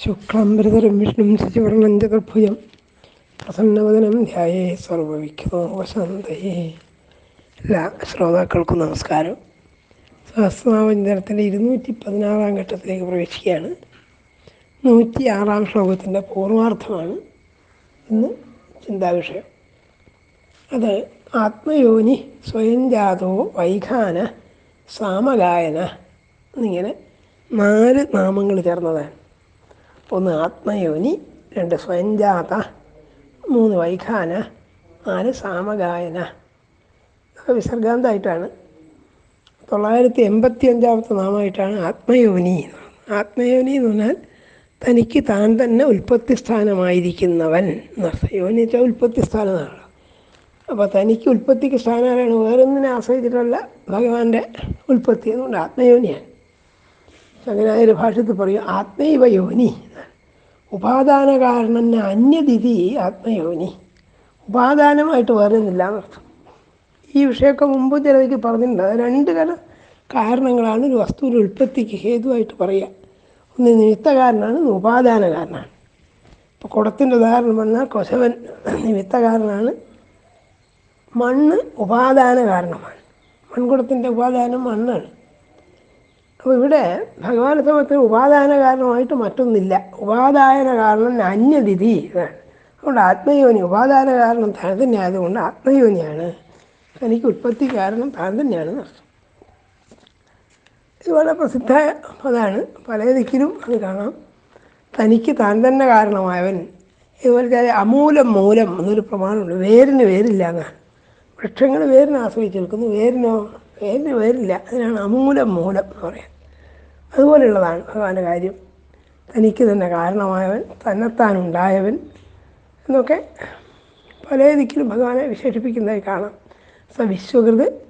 ശുക്ലാംബരധരം വിഷ്ണു ചതുർഭുജം പ്രസന്നവദനം ധ്യായേ സർവവിഘ്നോപശാന്തയേ എല്ലാ ശ്രോതാക്കൾക്കും നമസ്കാരം. സഹസ്രനാമചിന്തനത്തിന്റെ ഇരുന്നൂറ്റി പതിനാറാം ഘട്ടത്തിലേക്ക് പ്രവേശിക്കുകയാണ്. നൂറ്റി ആറാം ശ്ലോകത്തിന്റെ പൂർവാർത്ഥമാണ് ഇന്ന് ചിന്താവിഷയം. അത് ആത്മയോനി സ്വയം ജാതോ വൈഖാന സാമഗായന എന്നിങ്ങനെ നാല് നാമങ്ങൾ ചേർന്നതാണ്. ഒന്ന് ആത്മയോനി രണ്ട് സ്വയംജാത മൂന്ന് വൈഖാന നാല് സാമഗായന. വിസർഗാന്തമായിട്ടാണ് തൊള്ളായിരത്തി എൺപത്തി അഞ്ചാമത്തെ നാമമായിട്ടാണ് ആത്മയോനി ആത്മയോനി എന്ന് പറഞ്ഞാൽ തനിക്ക് താൻ തന്നെ ഉൽപ്പത്തി സ്ഥാനമായിരിക്കുന്നവൻ എന്നർത്ഥം യോനി വെച്ചാൽ ഉൽപ്പത്തി സ്ഥാനമാണല്ലോ അപ്പോൾ തനിക്ക് ഉൽപ്പത്തിക്ക് സ്ഥാനമാണ് വേറൊന്നിനെ ആശ്രയിച്ചിട്ടല്ല ഭഗവാന്റെ ഉൽപ്പത്തി. എന്നുകൊണ്ട് ആത്മയോനിയാണ്. ശങ്കരാചാര്യ ഭാഷത്തിൽ പറയും ആത്മൈവ യോനി. ഉപാദാന കാരണം അന്യതിഥി ആത്മയോനി ഉപാദാനമായിട്ട് വരുന്നില്ല എന്നർത്ഥം. ഈ വിഷയമൊക്കെ മുമ്പ് ചിലതിക്ക് പറഞ്ഞിട്ടുണ്ട്. രണ്ട് തരം കാരണങ്ങളാണ് ഒരു വസ്തുവിന്റെ ഉൽപ്പത്തിക്ക് ഹേതുവായിട്ട് പറയുക. ഒന്ന് നിമിത്ത കാരണമാണ് ഉപാദാന കാരണമാണ് ഇപ്പോൾ കുടത്തിന്റെ ഉദാഹരണം പറഞ്ഞാൽ കൊശവൻ നിമിത്ത കാരണമാണ് മണ്ണ് ഉപാദാന കാരണമാണ് മൺകുടത്തിന്റെ ഉപാദാനം മണ്ണാണ്. അപ്പോൾ ഇവിടെ ഭഗവാൻ സമയത്ത് ഉപാദാന കാരണമായിട്ട് മറ്റൊന്നില്ല. ഉപാദാന കാരണം അന്യതിഥി എന്നാണ്. അതുകൊണ്ട് ആത്മയോനി ഉപാദാന കാരണം താൻ തന്നെ ആയതുകൊണ്ട് ആത്മയോനിയാണ്. തനിക്ക് ഉത്പത്തി കാരണം താൻ തന്നെയാണ് അർത്ഥം. ഇത് വളരെ പ്രസിദ്ധ പദമാണ് പല ദിക്കിലും അത് കാണാം. തനിക്ക് താൻ തന്നെ കാരണമായവൻ. ഇതുപോലെ അമൂലം മൂലം എന്നൊരു പ്രമാണമുണ്ട്. വേരിന് വേരില്ല എന്നാണ്. വൃക്ഷങ്ങൾ വേരിനെ ആശ്രയിച്ച് നിൽക്കുന്നു. വേരിനോ? വേരിന് വേരില്ല. അതിനാണ് അമൂലം മൂലം എന്ന് പറയാം അതുപോലെയുള്ളതാണ് ഭഗവാന്റെ കാര്യം. തനിക്ക് തന്നെ കാരണമായവൻ തന്നെത്താൻ ഉണ്ടായവൻ എന്നൊക്കെ പല ദിക്കിലും ഭഗവാനെ വിശേഷിപ്പിക്കുന്നതായി കാണാം. സ വിശ്വകൃത്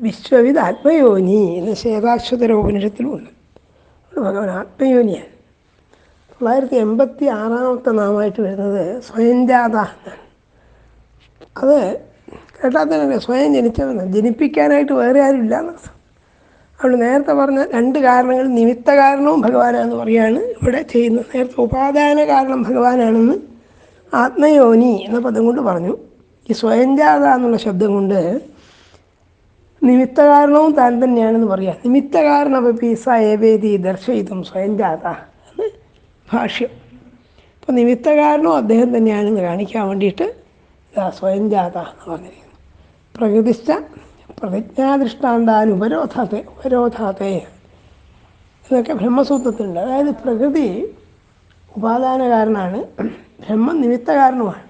വിശ്വവിധ ആത്മയോനി എന്ന് ശേതാശ്വതര ഉപനിഷത്തിലുമുണ്ട് ഭഗവാൻ ആത്മയോനിയാണ്. തൊള്ളായിരത്തി എൺപത്തി ആറാമത്തെ നാമമായിട്ട് വരുന്നത് സ്വയംജാത എന്നാണ്. അത് കേട്ടാൽ തന്നെ സ്വയം ജനിച്ചവെന്ന് ജനിപ്പിക്കാനായിട്ട് വേറെ ആരും ഇല്ല എന്നർത്ഥം. അവിടെ നേരത്തെ പറഞ്ഞ രണ്ട് കാരണങ്ങൾ നിമിത്ത കാരണവും ഭഗവാനാണെന്ന് പറയുകയാണ് ഇവിടെ ചെയ്യുന്നത് നേരത്തെ ഉപാദാന കാരണം ഭഗവാനാണെന്ന് ആത്മയോനി എന്ന പദം കൊണ്ട് പറഞ്ഞു. ഈ സ്വയംജാത എന്നുള്ള ശബ്ദം കൊണ്ട് നിമിത്ത കാരണവും താൻ തന്നെയാണെന്ന് പറയാം. നിമിത്ത കാരണ പീസ ഏവേദി ദർശയിതും സ്വയംജാത എന്ന് ഭാഷ്യം. അപ്പോൾ നിമിത്ത കാരണവും അദ്ദേഹം തന്നെയാണെന്ന് കാണിക്കാൻ വേണ്ടിയിട്ട് സ്വയംജാത എന്ന് പറഞ്ഞിരിക്കുന്നു. പ്രകൃതിസ്ഥ പ്രതിജ്ഞാദൃഷ്ടാന്താൻ ഉപരോധാത്തെ എന്നൊക്കെ ബ്രഹ്മസൂത്രത്തിലുണ്ട്. അതായത് പ്രകൃതി ഉപാദാന കാരണമാണ് ബ്രഹ്മം നിമിത്ത കാരണമാണ്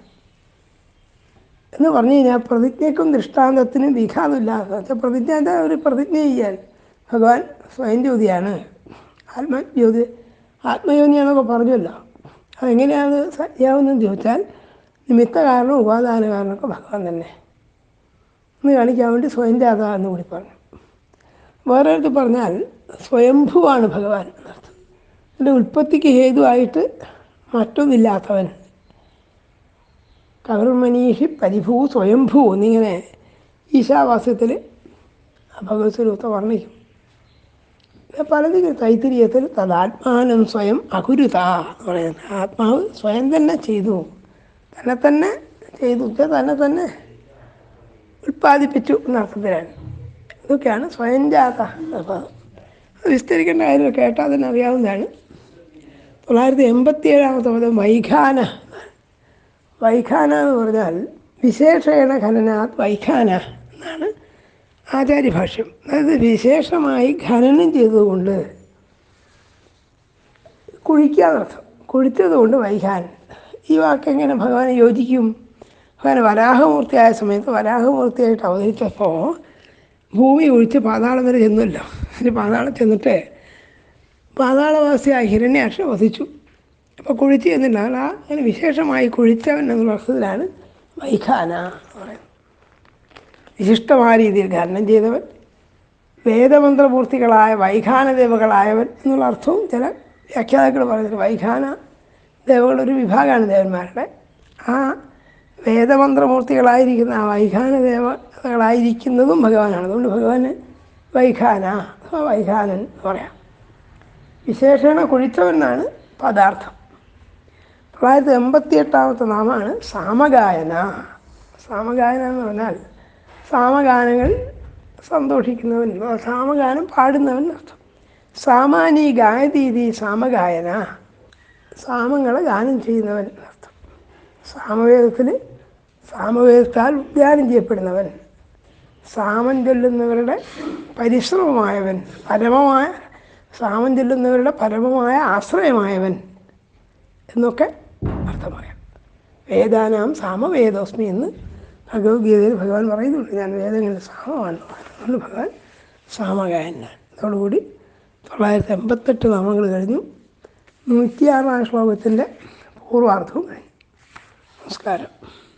എന്ന് പറഞ്ഞു കഴിഞ്ഞാൽ പ്രതിജ്ഞയ്ക്കും ദൃഷ്ടാന്തത്തിനും വിഘാതമില്ല. പ്രതിജ്ഞ എന്താ ഒരു പ്രതിജ്ഞ ചെയ്യാൻ? ഭഗവാൻ സ്വയം ജ്യോതിയാണ്. ആത്മജ്യോതി ആത്മജ്യോതിയാണെന്നൊക്കെ പറഞ്ഞല്ലോ. അതെങ്ങനെയാണ് സജ്ഞാവെന്ന് ചോദിച്ചാൽ നിമിത്ത കാരണം ഉപാദാന കാരണമൊക്കെ ഭഗവാൻ തന്നെ. എന്ന് കാണിക്കാൻ വേണ്ടി സ്വയം രാധ എന്ന് കൂടി പറഞ്ഞു. വേറെ അടുത്ത് പറഞ്ഞാൽ സ്വയംഭുവാണ് ഭഗവാൻ എന്നർത്ഥം. എന്റെ ഉൽപ്പത്തിക്ക് ഹേതുവായിട്ട് മറ്റൊന്നില്ലാത്തവൻ കവർമനീഷി പരിഭൂ സ്വയംഭൂ എന്നിങ്ങനെ ഈശാവാസ്യത്തിൽ ഭഗവത് സ്വരൂപത്തെ വർണിക്കും. പലതിന് തൈത്തിരീയത്തിൽ തദാത്മാനം സ്വയം അകുരുത എന്ന് പറയുന്നത്. ആത്മാവ് സ്വയം തന്നെ ചെയ്തു. തന്നെ തന്നെ ചെയ്തു. തന്നെ തന്നെ ഉൽപ്പാദിപ്പിച്ചു എന്നർത്ഥത്തിലാണ് ഇതൊക്കെയാണ് സ്വയംജാത വിസ്തരിക്കേണ്ട കാര്യം കേട്ടാൽ തന്നെ അറിയാവുന്നതാണ്. തൊള്ളായിരത്തി എൺപത്തി ഏഴാമത്തെ പദം വൈഖാന. വൈഖാന എന്ന് പറഞ്ഞാൽ വിശേഷേണ ഖനനാത് വൈഖാന എന്നാണ് ആചാര്യഭാഷ്യം. അതായത് വിശേഷമായി ഖനനം ചെയ്തതുകൊണ്ട് കുഴിക്കാന്നർത്ഥം കുഴിച്ചതുകൊണ്ട് വൈഖാൻ. ഈ വാക്കെങ്ങനെ ഭഗവാനെ യോജിക്കും? അങ്ങനെ വരാഹമൂർത്തിയായ സമയത്ത് വരാഹമൂർത്തിയായിട്ട് അവതരിച്ചപ്പോൾ ഭൂമി ഒഴിച്ച് പാതാളം വരെ ചെന്നല്ലോ. അതിന് പാതാളം ചെന്നിട്ട് പാതാളവാസിയായ ഹിരണ്യാക്ഷ വധിച്ചു അപ്പോൾ കുഴിച്ച് ചെന്നില്ല. ആ അങ്ങനെ വിശേഷമായി കുഴിച്ചവൻ എന്നുള്ള അർത്ഥത്തിലാണ് വൈഖാന എന്ന് പറയുന്നത്. വിശിഷ്ടമായ രീതിയിൽ ഖനനം ചെയ്തവൻ വേദമന്ത്രപൂർത്തികളായ വൈഖാന ദേവകളായവൻ എന്നുള്ള അർത്ഥവും ചില വ്യാഖ്യാതാക്കൾ പറയുന്നത് വൈഖാന ദേവകളൊരു വിഭാഗമാണ് ദേവന്മാരുടെ. ആ വേദമന്ത്രമൂർത്തികളായിരിക്കുന്ന ആ വൈഖാന ദേവതകളായിരിക്കുന്നതും ഭഗവാനാണ്. അതുകൊണ്ട് ഭഗവാന് വൈഖാന അഥവാ വൈഖാനൻ എന്ന് പറയാം. വിശേഷണ കുഴിച്ചവൻ എന്നാണ് പദാർത്ഥം. തൊള്ളായിരത്തി എൺപത്തി എട്ടാമത്തെ നാമമാണ് സാമഗായന. സാമഗായന എന്ന് പറഞ്ഞാൽ സാമഗാനങ്ങൾ സന്തോഷിക്കുന്നവൻ. സാമഗാനം പാടുന്നവൻ അർത്ഥം. സാമാനി ഗായതീതി സാമഗായന. സാമങ്ങളെ ഗാനം ചെയ്യുന്നവൻ അർത്ഥം. സാമവേദത്തിൽ സാമവേദത്താൽ ഉദ്യാനം ചെയ്യപ്പെടുന്നവൻ സാമം ചൊല്ലുന്നവരുടെ പരിശ്രമമായവൻ പരമമായ സാമം ചൊല്ലുന്നവരുടെ പരമമായ ആശ്രയമായവൻ എന്നൊക്കെ അർത്ഥമാക്കാം. വേദാനാം സാമവേദോസ്മി എന്ന് ഭഗവത്ഗീതയിൽ ഭഗവാൻ പറയുന്നുണ്ട്. ഞാൻ വേദങ്ങളുടെ സാമമാണ്. അതുകൊണ്ട് ഭഗവാൻ സാമഗായനാണ് അതോടുകൂടി തൊള്ളായിരത്തി എൺപത്തെട്ട് നാമങ്ങൾ കഴിഞ്ഞു. നൂറ്റിയാറാം ശ്ലോകത്തിന്റെ പൂർവാർത്ഥവും കഴിഞ്ഞു. നമസ്കാരം.